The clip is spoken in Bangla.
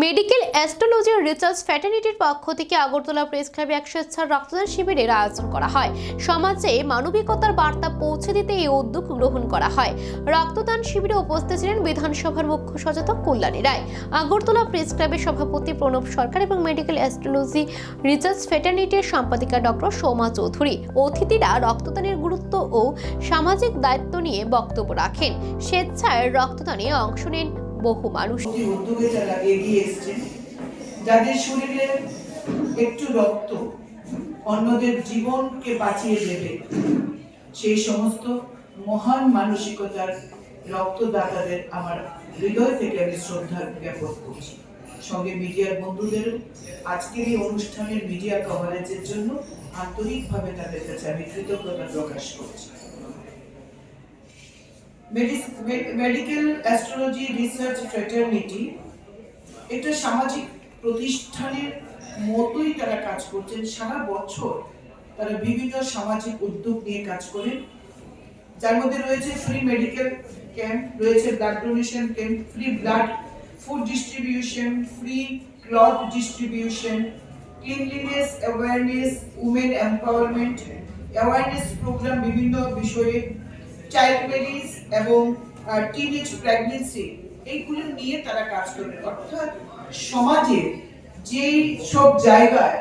মেডিকেল অ্যাস্ট্রোলজি রিসার্চ ফ্যাটার্নিটির পক্ষ থেকে আগরতলা প্রেস ক্লাবে এক স্বেচ্ছার রক্তদান শিবিরের আয়োজন করা হয়। সমাজে মানবিকতার বার্তা পৌঁছে দিতে এই উদ্যোগ গ্রহণ করা হয়। রক্তদান শিবিরে উপস্থিত ছিলেন বিধানসভার মুখ্য সচেতক কল্যাণী রায়। আগরতলা প্রেস ক্লাবের সভাপতি প্রণব সরকার এবং মেডিকেল অ্যাস্ট্রোলজি রিসার্চ ফ্যাটার্নিটির সম্পাদিকা ডক্টর সোমা চৌধুরী। অতিথিরা রক্তদানের গুরুত্ব ও সামাজিক দায়িত্ব নিয়ে বক্তব্য রাখেন। স্বেচ্ছায় রক্তদানে অংশ নেন বহু মানুষ। উদ্যোগে যারা এগিয়ে এসছেন, যাদের শরীরে একটু রক্ত অন্যদের জীবনকে বাঁচিয়ে দেবে, সেই সমস্ত মহান মানসিকতার রক্তদাতাদের আমার হৃদয় থেকে আমি শ্রদ্ধা জ্ঞাপন করছি। সঙ্গে মিডিয়ার বন্ধুদের আজকের এই অনুষ্ঠানের মিডিয়া কভারেজের জন্য আন্তরিকভাবে তাদের কাছে আমি কৃতজ্ঞতা প্রকাশ করছি। মেডিকেল অ্যাস্ট্রোলজি রিসার্চ ফ্রেটার্নিটি এটা সামাজিক প্রতিষ্ঠানের মতোই তারা কাজ করছেন। সারা বছর তারা বিভিন্ন সামাজিক উদ্যোগ নিয়ে কাজ করেন। যার মধ্যে রয়েছে ফ্রি মেডিকেল ক্যাম্প রয়েছে blood donation camp free blood food distribution free cloth distribution cleanliness awareness women empowerment awareness programme বিভিন্ন বিষয়ে চাইল্ড ম্যারিজ এবং টিনেজ প্রেগনেন্সি এইগুলো নিয়ে তারা কাজ করবে। অর্থাৎ সমাজে যেই সব জায়গায়